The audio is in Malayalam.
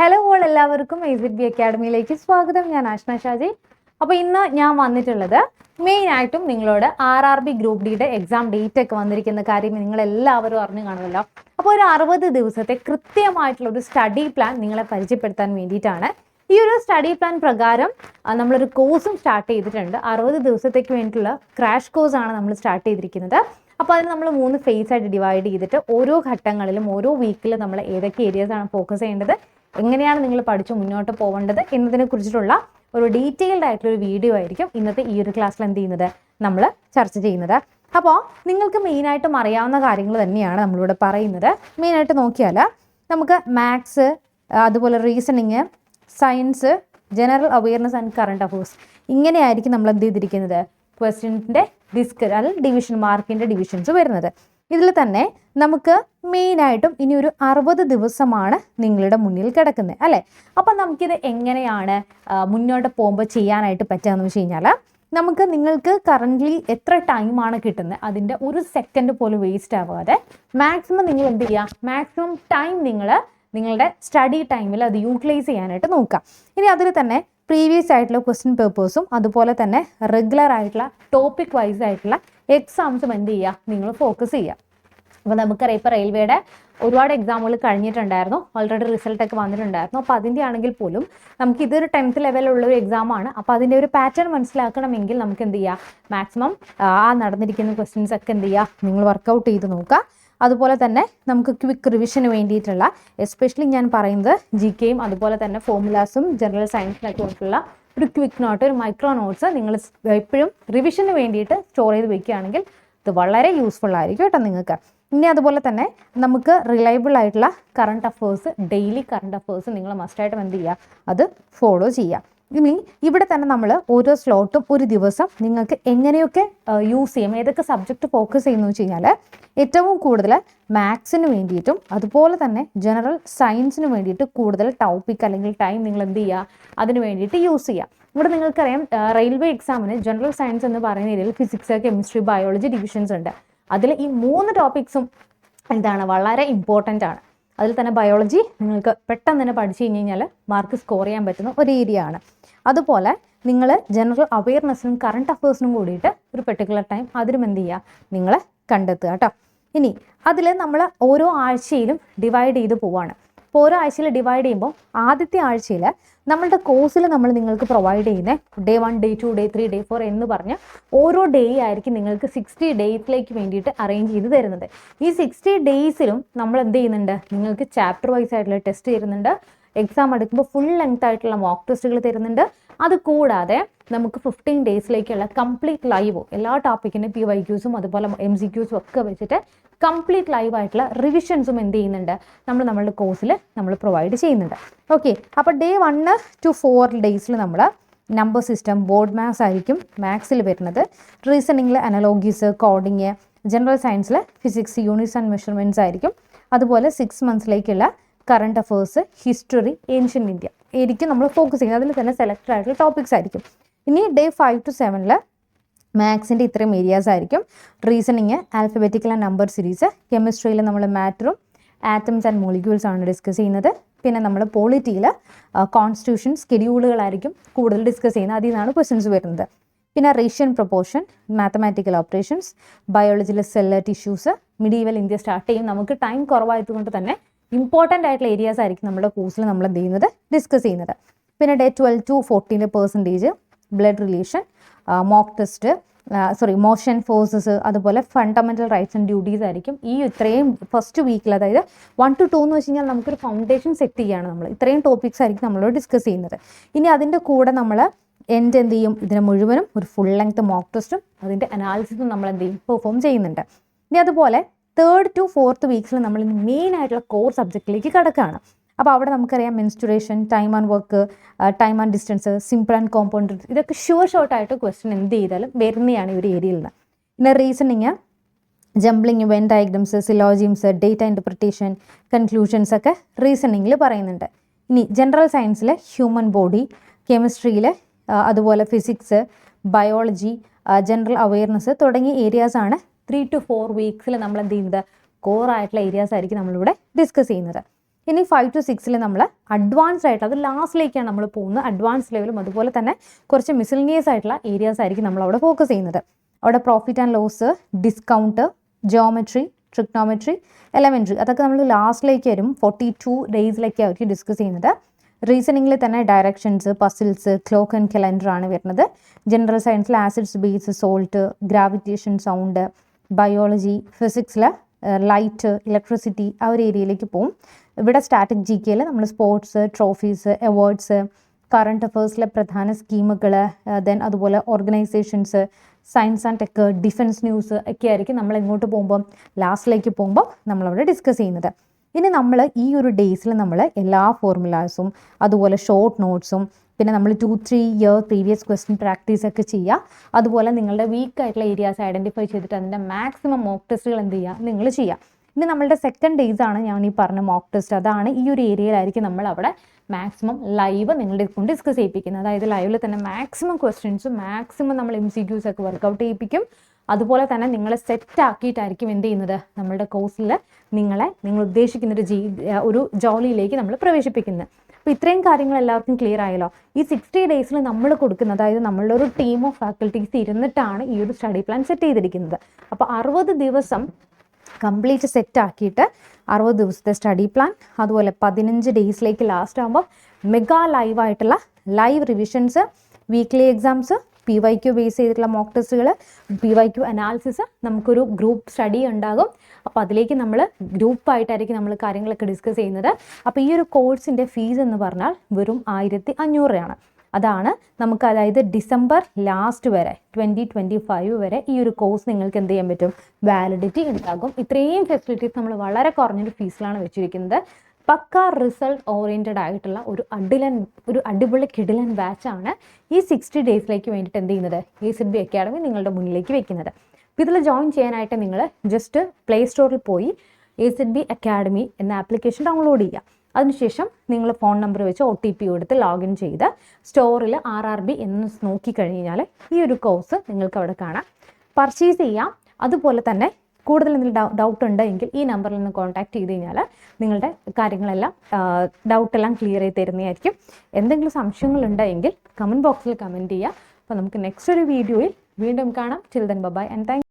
ഹലോ ഓൾ എല്ലാവർക്കും എസ് ബി അക്കാഡമിയിലേക്ക് സ്വാഗതം. ഞാൻ ആഷ്ന ഷാജി. അപ്പോൾ ഇന്ന് ഞാൻ വന്നിട്ടുള്ളത് മെയിൻ ആയിട്ടും നിങ്ങളോട് ആർ ആർ ബി ഗ്രൂപ്പ് ഡിയുടെ എക്സാം ഡേറ്റ് ഒക്കെ വന്നിരിക്കുന്ന കാര്യം നിങ്ങൾ എല്ലാവരും അറിഞ്ഞു കാണുമല്ലോ. അപ്പോൾ ഒരു അറുപത് ദിവസത്തെ കൃത്യമായിട്ടുള്ള ഒരു സ്റ്റഡി പ്ലാൻ നിങ്ങളെ പരിചയപ്പെടുത്താൻ വേണ്ടിയിട്ടാണ്. ഈ ഒരു സ്റ്റഡി പ്ലാൻ പ്രകാരം നമ്മളൊരു കോഴ്സും സ്റ്റാർട്ട് ചെയ്തിട്ടുണ്ട്. അറുപത് ദിവസത്തേക്ക് വേണ്ടിയിട്ടുള്ള ക്രാഷ് ആണ് നമ്മൾ സ്റ്റാർട്ട് ചെയ്തിരിക്കുന്നത്. അപ്പോൾ അതിന് നമ്മൾ മൂന്ന് ഫേസ് ആയിട്ട് ഡിവൈഡ് ചെയ്തിട്ട് ഓരോ ഘട്ടങ്ങളിലും ഓരോ വീക്കിലും നമ്മൾ ഏതൊക്കെ ഏരിയാസ് ആണ് ഫോക്കസ് ചെയ്യേണ്ടത് എങ്ങനെയാണ് നിങ്ങൾ പഠിച്ച് മുന്നോട്ട് പോകേണ്ടത് എന്നതിനെ കുറിച്ചിട്ടുള്ള ഒരു ഡീറ്റെയിൽഡ് ആയിട്ടുള്ള ഒരു വീഡിയോ ആയിരിക്കും ഇന്നത്തെ ഈ ഒരു ക്ലാസ്സിൽ എന്ത് ചെയ്യുന്നത് നമ്മൾ ചർച്ച ചെയ്യുന്നത്. അപ്പോൾ നിങ്ങൾക്ക് മെയിനായിട്ടും അറിയാവുന്ന കാര്യങ്ങൾ തന്നെയാണ് നമ്മളിവിടെ പറയുന്നത്. മെയിനായിട്ട് നോക്കിയാൽ നമുക്ക് മാത്സ് അതുപോലെ reasoning science general awareness and current affairs ഇങ്ങനെയായിരിക്കും നമ്മൾ എന്ത് ചെയ്തിരിക്കുന്നത്? ക്വസ്റ്റ്യൻസിന്റെ ഡിസ്ക് അല്ലെങ്കിൽ ഡിവിഷൻ മാർക്കിന്റെ ഡിവിഷൻസ് വരുന്നത്. ഇതിൽ തന്നെ നമുക്ക് മെയിനായിട്ടും ഇനി ഒരു അറുപത് ദിവസമാണ് നിങ്ങളുടെ മുന്നിൽ കിടക്കുന്നത് അല്ലേ? അപ്പം നമുക്കിത് എങ്ങനെയാണ് മുന്നോട്ട് പോകുമ്പോൾ ചെയ്യാനായിട്ട് പറ്റുകയെന്ന് വെച്ച് കഴിഞ്ഞാൽ നമുക്ക് നിങ്ങൾക്ക് കറന്റ്ലി എത്ര ടൈമാണ് കിട്ടുന്നത് അതിന്റെ ഒരു സെക്കൻഡ് പോലും വേസ്റ്റ് ആവാതെ മാക്സിമം നിങ്ങൾ എന്ത് ചെയ്യുക മാക്സിമം ടൈം നിങ്ങൾ നിങ്ങളുടെ സ്റ്റഡി ടൈമിൽ അത് യൂട്ടിലൈസ് ചെയ്യാനായിട്ട് നോക്കുക. ഇനി അതിൽ തന്നെ പ്രീവിയസ് ആയിട്ടുള്ള ക്വസ്റ്റ്യൻ പേപ്പേഴ്സും അതുപോലെ തന്നെ റെഗുലർ ആയിട്ടുള്ള ടോപ്പിക് വൈസ് ആയിട്ടുള്ള എക്സാംസും എന്ത് ചെയ്യുക നിങ്ങൾ ഫോക്കസ് ചെയ്യുക അപ്പോൾ നമുക്കറിയാം ഇപ്പോൾ റെയിൽവേയുടെ ഒരുപാട് എക്സാമുകൾ കഴിഞ്ഞിട്ടുണ്ടായിരുന്നു. ഓൾറെഡി റിസൾട്ട് ഒക്കെ വന്നിട്ടുണ്ടായിരുന്നു. അപ്പോൾ അതിന്റെ ആണെങ്കിൽ പോലും നമുക്ക് ഇതൊരു ടെൻത്ത് ലെവലുള്ള ഒരു എക്സാമാണ് അപ്പോൾ അതിന്റെ ഒരു പാറ്റേൺ മനസ്സിലാക്കണമെങ്കിൽ നമുക്ക് എന്ത് ചെയ്യാം? മാക്സിമം ആ നടന്നിരിക്കുന്ന ക്വസ്റ്റ്യൻസ് ഒക്കെ എന്ത് ചെയ്യുക നിങ്ങൾ വർക്കൗട്ട് ചെയ്ത് നോക്കുക. അതുപോലെ തന്നെ നമുക്ക് ക്വിക്ക് റിവിഷന് വേണ്ടിയിട്ടുള്ള എസ്പെഷ്യലി ഞാൻ പറയുന്നത് ജി കെയും അതുപോലെ തന്നെ ഫോമുലാസും ജനറൽ സയൻസിനൊക്കെ ആയിട്ടുള്ള ഒരു ക്വിക്ക് നോട്ട് ഒരു മൈക്രോ നോട്ട്സ് നിങ്ങൾ എപ്പോഴും റിവിഷന് വേണ്ടിയിട്ട് സ്റ്റോർ ചെയ്ത് വെക്കുകയാണെങ്കിൽ ഇത് വളരെ യൂസ്ഫുൾ ആയിരിക്കും കേട്ടോ നിങ്ങൾക്ക്. ഇനി അതുപോലെ തന്നെ നമുക്ക് റിലയബിൾ ആയിട്ടുള്ള current affairs daily current affairs നിങ്ങൾ മസ്റ്റായിട്ടും എന്ത് ചെയ്യുക? അത് ഫോളോ ചെയ്യുക. ഇനി ഇവിടെ തന്നെ നമ്മൾ ഓരോ സ്ലോട്ടും ഒരു ദിവസം നിങ്ങൾക്ക് എങ്ങനെയൊക്കെ യൂസ് ചെയ്യും ഏതൊക്കെ സബ്ജക്റ്റ് ഫോക്കസ് ചെയ്യുന്നു വെച്ച് കഴിഞ്ഞാൽ ഏറ്റവും കൂടുതൽ മാത്സിന് വേണ്ടിയിട്ടും അതുപോലെ തന്നെ ജനറൽ സയൻസിന് വേണ്ടിയിട്ട് കൂടുതൽ ടോപ്പിക് അല്ലെങ്കിൽ ടൈം നിങ്ങൾ എന്ത് ചെയ്യുക അതിന് വേണ്ടിയിട്ട് യൂസ് ചെയ്യുക ഇവിടെ നിങ്ങൾക്കറിയാം റെയിൽവേ എക്സാമിന് ജനറൽ സയൻസ് എന്ന് പറയുന്ന രീതിയിൽ ഫിസിക്സ് കെമിസ്ട്രി ബയോളജി ഡിവിഷൻസ് ഉണ്ട്. അതിൽ ഈ മൂന്ന് ടോപ്പിക്സും എന്താണ്? വളരെ ഇമ്പോർട്ടന്റ് ആണ്. അതിൽ തന്നെ ബയോളജി നിങ്ങൾക്ക് പെട്ടെന്ന് തന്നെ പഠിച്ചു കഴിഞ്ഞ് കഴിഞ്ഞാൽ മാർക്ക് സ്കോർ ചെയ്യാൻ പറ്റുന്ന ഒരു ഏരിയ ആണ് അതുപോലെ നിങ്ങൾ ജനറൽ അവയർനെസ്സിനും കറണ്ട് അഫേഴ്സിനും കൂടിയിട്ട് ഒരു പെർട്ടിക്കുലർ ടൈം അതിനും എന്ത് ചെയ്യുക നിങ്ങൾ കണ്ടെത്തുക കേട്ടോ ഇനി അതിൽ നമ്മൾ ഓരോ ആഴ്ചയിലും ഡിവൈഡ് ചെയ്ത് പോവാണ്. അപ്പോൾ ഓരോ ആഴ്ചയിൽ ഡിവൈഡ് ചെയ്യുമ്പോൾ ആദ്യത്തെ ആഴ്ചയിൽ നമ്മളുടെ കോഴ്സിൽ നമ്മൾ നിങ്ങൾക്ക് പ്രൊവൈഡ് ചെയ്യുന്ന day one day two day three day four എന്ന് പറഞ്ഞ് ഓരോ ഡേ ആയിരിക്കും നിങ്ങൾക്ക് സിക്സ്റ്റി ഡേയ്സിലേക്ക് വേണ്ടിയിട്ട് അറേഞ്ച് ചെയ്ത് തരുന്നത്. ഈ സിക്സ്റ്റി ഡേയ്സിലും നമ്മൾ എന്ത് ചെയ്യുന്നുണ്ട്? നിങ്ങൾക്ക് ചാപ്റ്റർ വൈസ് ആയിട്ടുള്ള ടെസ്റ്റ് തരുന്നുണ്ട്. എക്സാം എടുക്കുമ്പോൾ ഫുൾ ലെങ്ത് ആയിട്ടുള്ള മോക്ക് ടെസ്റ്റുകൾ തരുന്നുണ്ട്. അത് കൂടാതെ നമുക്ക് ഫിഫ്റ്റീൻ ഡേയ്സിലേക്കുള്ള കംപ്ലീറ്റ് ലൈവ് എല്ലാ ടോപ്പിക്കിന്റെ പി വൈ ക്യൂസും അതുപോലെ എം സി ക്യൂസും ഒക്കെ വെച്ചിട്ട് കംപ്ലീറ്റ് ലൈവ് ആയിട്ടുള്ള റിവിഷൻസും എന്ത് ചെയ്യുന്നുണ്ട്? നമ്മൾ നമ്മളുടെ കോഴ്സിൽ നമ്മൾ പ്രൊവൈഡ് ചെയ്യുന്നുണ്ട്. ഓക്കെ അപ്പോൾ ഡേ വണ്ണ് ടു ഫോർ ഡേയ്സിൽ നമ്മൾ നമ്പർ സിസ്റ്റം ബോർഡ് മാത്സ് ആയിരിക്കും മാത്സിൽ വരുന്നത്. റീസണിങ്ങിൽ അനലോഗീസ് കോഡിങ് ജനറൽ സയൻസിൽ ഫിസിക്സ് യൂണിറ്റ്സ് ആൻഡ് മെഷർമെന്റ്സ് ആയിരിക്കും. അതുപോലെ six മന്ത്സിലേക്കുള്ള current affairs history ancient India ആയിരിക്കും നമ്മൾ ഫോക്കസ് ചെയ്യുന്നത്. അതിൽ തന്നെ സെലക്ട് ആയിട്ടുള്ള ടോപ്പിക്സ് ആയിരിക്കും. ഇനി ഡേ ഫൈവ് ടു സെവനിൽ മാത്സിന്റെ ഇത്രയും ഏരിയാസ് ആയിരിക്കും. Reasoning alphabetical and number series കെമിസ്ട്രിയിൽ നമ്മൾ മാറ്ററും ആറ്റംസ് ആൻഡ് മോളിക്യൂൾസ് ആണ് ഡിസ്കസ് ചെയ്യുന്നത്. പിന്നെ നമ്മൾ പോളിറ്റിയിൽ കോൺസ്റ്റിറ്റ്യൂഷൻ സ്കെഡ്യൂളുകളായിരിക്കും കൂടുതൽ ഡിസ്കസ് ചെയ്യുന്നത്. അതിൽ നിന്നാണ് ക്വസ്റ്റ്യൻസ് വരുന്നത്. പിന്നെ റേഷ്യൻ proportion mathematical operations ബയോളജിയിലെ cell tissues medieval India start ചെയ്യും. നമുക്ക് ടൈം കുറവായതുകൊണ്ട് തന്നെ ഇമ്പോർട്ടന്റ് ആയിട്ടുള്ള ഏരിയാസ് ആയിരിക്കും നമ്മുടെ കോഴ്സിൽ നമ്മൾ എന്ത് ചെയ്യുന്നത്? ഡിസ്കസ് ചെയ്യുന്നത്. പിന്നെ day twelve to ഫോർട്ടീന്റെ percentage blood relation mock test sorry motion forces അതുപോലെ ഫണ്ടമെന്റൽ റൈറ്റ്സ് ആൻഡ് ഡ്യൂട്ടീസ് ആയിരിക്കും. ഈ ഇത്രയും ഫസ്റ്റ് വീക്കിൽ അതായത് വൺ ടു ടു എന്ന് വെച്ച് കഴിഞ്ഞാൽ നമുക്കൊരു ഫൗണ്ടേഷൻ സെറ്റ് ചെയ്യുകയാണ് നമ്മൾ. ഇത്രയും ടോപ്പിക്സ് ആയിരിക്കും നമ്മളോട് ഡിസ്കസ് ചെയ്യുന്നത്. ഇനി അതിന്റെ കൂടെ നമ്മൾ എൻഡ് എന്ത് ചെയ്യും? ഇതിനെ മുഴുവനും ഒരു ഫുൾ ലെങ്ത് മോക്ക് ടെസ്റ്റും അതിന്റെ അനാലിസിസും നമ്മൾ എന്ത് ചെയ്യും? പെർഫോം ചെയ്യുന്നുണ്ട്. ഇനി അതുപോലെ തേർഡ് ടു ഫോർത്ത് വീക്സിൽ നമ്മൾ മെയിൻ ആയിട്ടുള്ള കോർ സബ്ജക്റ്റിലേക്ക് കിടക്കുകയാണ് അപ്പോൾ അവിടെ നമുക്കറിയാം mensuration time and work time and distance simple and compound ഇതൊക്കെ ഷുവർ ഷോർട്ടായിട്ട് ക്വസ്റ്റ്യൻ എന്ത് ചെയ്താലും വരുന്നതാണ് ഈ ഒരു ഏരിയയിൽ നിന്ന്. പിന്നെ reasoning jumbling Venn diagrams syllogisms data interpretation conclusions ഒക്കെ റീസണിങ്ങിൽ പറയുന്നുണ്ട്. ഇനി ജനറൽ സയൻസിൽ ഹ്യൂമൻ ബോഡി കെമിസ്ട്രിയിൽ അതുപോലെ ഫിസിക്സ് ബയോളജി ജനറൽ അവയർനെസ് തുടങ്ങിയ ഏരിയാസാണ് ത്രീ ടു ഫോർ വീക്സിൽ നമ്മൾ എന്ത് ചെയ്യുന്നത്? കോർ ആയിട്ടുള്ള ഏരിയാസ് ആയിരിക്കും നമ്മളിവിടെ ഡിസ്കസ് ചെയ്യുന്നത്. ഇനി ഫൈവ് ടു സിക്സിൽ നമ്മൾ അഡ്വാൻസ് ആയിട്ട് അത് ലാസ്റ്റിലേക്കാണ് നമ്മൾ പോകുന്നത്. അഡ്വാൻസ് ലെവലും അതുപോലെ തന്നെ കുറച്ച് മിസിലിനിയസ് ആയിട്ടുള്ള ഏരിയാസ് ആയിരിക്കും നമ്മൾ അവിടെ ഫോക്കസ് ചെയ്യുന്നത്. അവിടെ profit and loss discount geometry trigonometry elementary അതൊക്കെ നമ്മൾ ലാസ്റ്റിലേക്ക് വരും. ഫോർട്ടി ടു ഡേയ്സിലേക്ക് ആയിരിക്കും ഡിസ്കസ് ചെയ്യുന്നത്. റീസണിങ്ങിൽ തന്നെ directions puzzles clock and calendar ആണ് വരുന്നത്. ജനറൽ സയൻസിൽ acids base salt gravitation sound biology ഫിസിക്സിൽ light electricity ആ ഒരു ഏരിയയിലേക്ക് പോകും ഇവിടെ സ്റ്റാറ്റിക് ജി കെയിൽ നമ്മൾ സ്പോർട്സ് ട്രോഫീസ് അവാർഡ്സ് കറണ്ട് അഫേഴ്സിലെ പ്രധാന സ്കീമുകൾ ദെൻ അതുപോലെ organisations science and tech defence news ഒക്കെ ആയിരിക്കും നമ്മൾ എങ്ങോട്ട് പോകുമ്പോൾ ലാസ്റ്റിലേക്ക് പോകുമ്പോൾ നമ്മളവിടെ ഡിസ്കസ് ചെയ്യുന്നത്. ഇനി നമ്മൾ ഈ ഒരു ഡേയ്സിൽ നമ്മൾ എല്ലാ ഫോർമുലാസും അതുപോലെ ഷോർട്ട് നോട്ട്സും പിന്നെ നമ്മൾ two three year previous question practice ഒക്കെ ചെയ്യുക അതുപോലെ നിങ്ങളുടെ വീക്ക് ആയിട്ടുള്ള ഏരിയാസ് ഐഡന്റിഫൈ ചെയ്തിട്ട് അതിന്റെ മാക്സിമം മോക്ക് ടെസ്റ്റുകൾ എന്ത് ചെയ്യുക നിങ്ങൾ ചെയ്യുക ഇനി നമ്മളുടെ സെക്കൻഡ് ഡേയ്സ് ആണ് ഞാൻ ഈ പറഞ്ഞ മോക്ക് ടെസ്റ്റ് അതാണ് ഈ ഒരു ഏരിയയിലായിരിക്കും നമ്മൾ അവിടെ മാക്സിമം ലൈവ് നിങ്ങളുടെ കൊണ്ട് ഡിസ്കസ് ചെയ്യിപ്പിക്കുന്നത്. അതായത് ലൈവിൽ തന്നെ മാക്സിമം ക്വസ്റ്റ്യൻസും മാക്സിമം നമ്മൾ എം സി ക്യൂസ് ഒക്കെ വർക്കൗട്ട് ചെയ്യിപ്പിക്കും. അതുപോലെ തന്നെ നിങ്ങളെ സെറ്റ് ആക്കിയിട്ടായിരിക്കും എന്ത് ചെയ്യുന്നത്? നമ്മളുടെ കോഴ്സിൽ നിങ്ങളെ നിങ്ങൾ ഉദ്ദേശിക്കുന്ന ഒരു ജീ ഒരു ജോലിയിലേക്ക് നമ്മൾ പ്രവേശിപ്പിക്കുന്നത്. അപ്പോൾ ഇത്രയും കാര്യങ്ങൾ എല്ലാവർക്കും ക്ലിയർ ആയല്ലോ? ഈ സിക്സ്റ്റി ഡേയ്സിൽ നമ്മൾ കൊടുക്കുന്ന അതായത് നമ്മളുടെ ഒരു ടീം ഓഫ് ഫാക്കൽറ്റീസ് ഇരുന്നിട്ടാണ് ഈ ഒരു സ്റ്റഡി പ്ലാൻ സെറ്റ് ചെയ്തിരിക്കുന്നത്. അപ്പോൾ അറുപത് ദിവസം കംപ്ലീറ്റ് സെറ്റ് ആക്കിയിട്ട് അറുപത് ദിവസത്തെ സ്റ്റഡി പ്ലാൻ അതുപോലെ പതിനഞ്ച് ഡേയ്സിലേക്ക് ലാസ്റ്റ് ആകുമ്പോൾ മെഗാ ലൈവ് ആയിട്ടുള്ള live revisions weekly exams P Y Q base ചെയ്തിട്ടുള്ള മോക്ക് ടെസ്റ്റുകൾ പി വൈ ക്യു അനാലിസിസ് നമുക്കൊരു ഗ്രൂപ്പ് സ്റ്റഡി ഉണ്ടാകും. അപ്പോൾ അതിലേക്ക് നമ്മൾ ഗ്രൂപ്പായിട്ടായിരിക്കും നമ്മൾ കാര്യങ്ങളൊക്കെ ഡിസ്കസ് ചെയ്യുന്നത്. അപ്പോൾ ഈ ഒരു കോഴ്സിന്റെ ഫീസ് എന്ന് പറഞ്ഞാൽ വെറും ആയിരത്തി അഞ്ഞൂറ് രൂപയാണ്. അതാണ് നമുക്ക് അതായത് ഡിസംബർ ലാസ്റ്റ് വരെ ട്വന്റി ട്വന്റി ഫൈവ് വരെ ഈ ഒരു കോഴ്സ് നിങ്ങൾക്ക് എന്ത് ചെയ്യാൻ പറ്റും? വാലിഡിറ്റി ഉണ്ടാകും. ഇത്രയും ഫെസിലിറ്റീസ് നമ്മൾ വളരെ കുറഞ്ഞൊരു ഫീസിലാണ് വെച്ചിരിക്കുന്നത്. പക്ക റിസൾട്ട് ഓറിയന്റഡ് ആയിട്ടുള്ള ഒരു അടിലൻ ഒരു അടിപൊളി കിടിലൻ ബാച്ചാണ് ഈ സിക്സ്റ്റി ഡേയ്സിലേക്ക് വേണ്ടിയിട്ട് എന്ത് ചെയ്യുന്നത്? എ സിഡ് ബി അക്കാഡമി നിങ്ങളുടെ മുന്നിലേക്ക് വെക്കുന്നത്. അപ്പോൾ ഇതിൽ ജോയിൻ ചെയ്യാനായിട്ട് നിങ്ങൾ ജസ്റ്റ് പ്ലേ സ്റ്റോറിൽ പോയി എ സിഡ് ബി അക്കാഡമി എന്ന ആപ്ലിക്കേഷൻ ഡൗൺലോഡ് ചെയ്യുക. അതിനുശേഷം നിങ്ങൾ ഫോൺ നമ്പർ വെച്ച് ഒ ടി പി കൊടുത്ത് ലോഗിൻ ചെയ്ത് സ്റ്റോറിൽ ആർ ആർ ബി എന്ന് നോക്കിക്കഴിഞ്ഞാൽ ഈ ഒരു കോഴ്സ് നിങ്ങൾക്ക് അവിടെ കാണാം. പർച്ചേസ് ചെയ്യാം. അതുപോലെ തന്നെ കൂടുതൽ എന്തെങ്കിലും ഡൗട്ട് ഉണ്ടെങ്കിൽ ഈ നമ്പറിൽ നിന്ന് കോൺടാക്ട് ചെയ്ത് കഴിഞ്ഞാൽ നിങ്ങളുടെ കാര്യങ്ങളെല്ലാം ഡൗട്ട് എല്ലാം ക്ലിയർ ചെയ്ത് തരുന്നതായിരിക്കും. എന്തെങ്കിലും സംശയങ്ങൾ ഉണ്ടെങ്കിൽ കമന്റ് ബോക്സിൽ കമന്റ് ചെയ്യുക. അപ്പോൾ നമുക്ക് നെക്സ്റ്റ് ഒരു വീഡിയോയിൽ വീണ്ടും കാണാം. Children bye-bye and thank